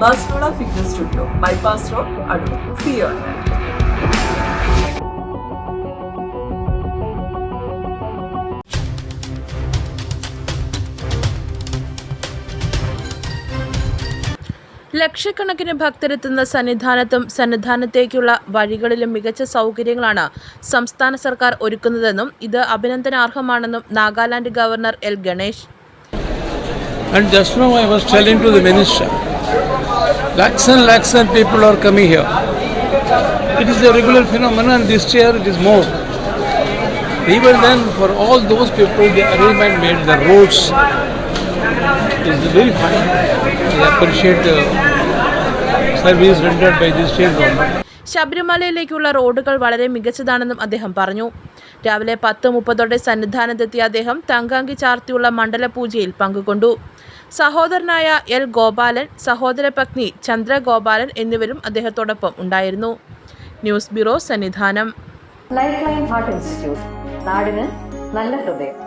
Barcelona fitness studio bypass road Adoor. സിയോ ലക്ഷക്കണക്കിന് ഭക്തരെത്തുന്ന സന്നിധാനത്തും സന്നിധാനത്തേക്കുള്ള വഴികളിലും മികച്ച സൗകര്യങ്ങളാണ് സംസ്ഥാന സർക്കാർ ഒരുക്കുന്നതെന്നും ഇത് അഭിനന്ദനാർഹമാണെന്നും Nagaland governor L Ganesh. And just now I was telling to the minister, lakhs and lakhs and people are coming here. It is a regular phenomenon this year it is more. Even then, for all those people, the arrangement made, the roads is very fine. I appreciate the service rendered by the state government. ശബരിമലയിലേക്കുള്ള റോഡുകൾ വളരെ മികച്ചതാണെന്നും അദ്ദേഹം പറഞ്ഞു. രാവിലെ പത്ത് മുപ്പതോടെ സന്നിധാനത്തെത്തിയ അദ്ദേഹം തങ്കാങ്കി ചാർത്തിയുള്ള മണ്ഡലപൂജയിൽ പങ്കുകൊണ്ടു. സഹോദരനായ എൽ ഗോപാലൻ സഹോദര പത്നി ചന്ദ്രഗോപാലൻ എന്നിവരും അദ്ദേഹത്തോടൊപ്പം ഉണ്ടായിരുന്നു. News bureau Sannidhanam. Lifeline heart institute നാടിന് നല്ല ഹൃദയം.